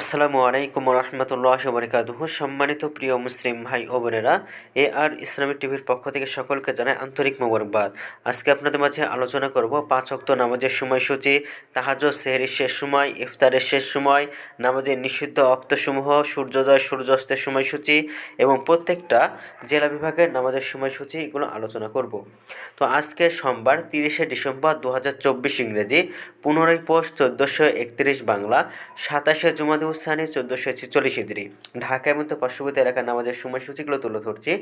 আসসালামু আলাইকুম রহমতুল্লাহ বরকাতুহ সম্মানিত প্রিয় মুসলিম ভাই ও বোনেরা, এ আর ইসলামিক টিভির পক্ষ থেকে সকলকে জানায় আন্তরিক মোবারকবাদ। আজকে আপনাদের মাঝে আলোচনা করব পাঁচ অক্ত নামাজের সময়সূচি তাহাজ সেহরির শেষ সময়, ইফতারের শেষ সময়, নামাজের নিষিদ্ধ অক্তসমূহ, সূর্যোদয়, সূর্যাস্তের সময়সূচি এবং প্রত্যেকটা জেলা বিভাগের নামাজের সময়সূচি এগুলো আলোচনা করব। তো আজকে সোমবার তিরিশে ডিসেম্বর দু হাজার চব্বিশ ইংরেজি পনেরোই পোস্ট চোদ্দোশো একত্রিশ বাংলা, সাতাশে জুমাদ উসানি চোদ্দোশো ছেচল্লিশ ইদ্রি ঢাকায় মধ্যে পার্শ্ববর্তী এলাকার নামাজের সময়সূচিগুলো তুলে ধরছি।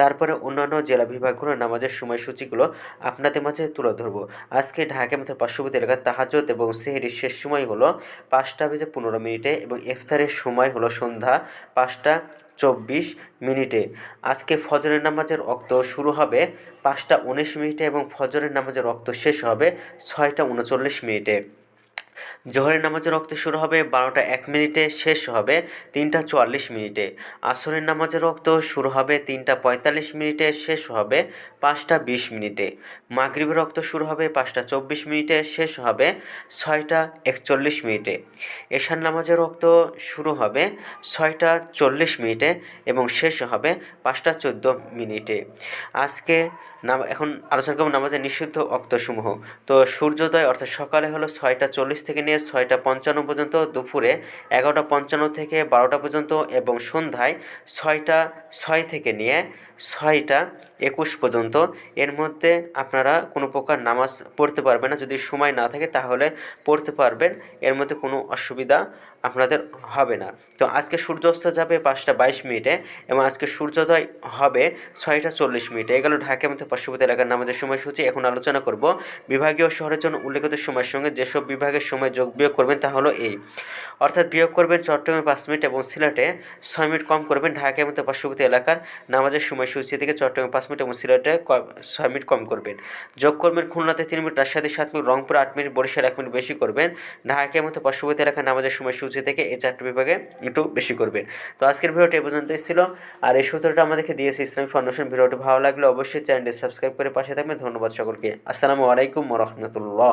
তারপরে অন্যান্য জেলা বিভাগগুলোর নামাজের সময়সূচিগুলো আপনাদের মাঝে তুলে ধরবো। আজকে ঢাকায় মধ্যে পার্শ্ববর্তী এলাকার তাহাজত এবং সেহেরির শেষ সময় হলো পাঁচটা বেজে পনেরো মিনিটে এবং ইফতারের সময় হলো সন্ধ্যা পাঁচটা চব্বিশ মিনিটে। আজকে ফজরের নামাজের রক্ত শুরু হবে পাঁচটা উনিশ মিনিটে এবং ফজরের নামাজের রক্ত শেষ হবে ছয়টা উনচল্লিশ মিনিটে। জোহরের নামাজের রক্ত শুরু হবে বারোটা এক মিনিটে, শেষ হবে তিনটা চুয়াল্লিশ মিনিটে। আসরের নামাজের রক্ত শুরু হবে তিনটা পঁয়তাল্লিশ মিনিটে, শেষ হবে পাঁচটা বিশ মিনিটে। মাগরিবের রক্ত শুরু হবে পাঁচটা চব্বিশ মিনিটে, শেষ হবে ছয়টা একচল্লিশ মিনিটে। এশার নামাজের রক্ত শুরু হবে ছয়টা চল্লিশ মিনিটে এবং শেষ হবে পাঁচটা চোদ্দ মিনিটে। আজকে নাম, এখন আলোচনা করব নামাজের নিষিদ্ধ অক্তসমূহ। তো সূর্যোদয় অর্থাৎ সকালে হলো ছয়টা চল্লিশ থেকে নিয়ে ছয়টা পঞ্চান্ন পর্যন্ত, দুপুরে এগারোটা পঞ্চান্ন থেকে বারোটা পর্যন্ত এবং সন্ধ্যায় ছয়টা ছয় থেকে নিয়ে ছয়টা একুশ পর্যন্ত। এর মধ্যে আপনারা কোনো প্রকার নামাজ পড়তে পারবেন না। যদি সময় না থাকে তাহলে পড়তে পারবেন, এর মধ্যে কোনো অসুবিধা আপনাদের হবে না। তো আজকে সূর্যাস্ত যাবে পাঁচটা বাইশ মিনিটে এবং আজকে সূর্যোদয় হবে ছয়টা চল্লিশ মিনিটে। এগুলো ঢাকার মধ্যে পার্শ্ববর্তী এলাকার নামাজের সময়সূচি এখন আলোচনা করব। বিভাগীয় শহরের জন্য উল্লেখিত সময়ের সঙ্গে যেসব বিভাগের সময় যোগ বিয়োগ করবেন তা হলো এই। অর্থাৎ বিয়োগ করবেন চট্টগ্রামে পাঁচ মিনিট এবং সিলেটে ছয় মিনিট কম করবেন ঢাকার মধ্যে পার্শ্ববর্তী এলাকার নামাজের সময়সূচি থেকে চট্টগ্রামে পাঁচ মিনিট এবং সিলেটে ছয় মিনিট কম করবেন। যোগ করবেন খুলনাতে তিন মিনিট রাজশাহী সাত মিনিট, রংপুরে আট মিনিট, বরিশাল এক মিনিট বেশি করবেন। ঢাকার মধ্যে পার্শ্ববর্তী এলাকার নামাজের সময়সূচি থেকে এই চারটি বিভাগে একটু বেশি করবেন। তো আজকের ভিডিওটি এ পর্যন্তই ছিল। আর এই সূত্রটা আমাদেরকে দিয়েছে ইসলামিক ফাউন্ডেশন। ভিডিওটি ভালো লাগলে অবশ্যই চ্যানেলটি সাবস্ক্রাইব করে পাশে থাকবেন। ধন্যবাদ সকলকে। আসসালামু আলাইকুম রহমতুল্লাহ।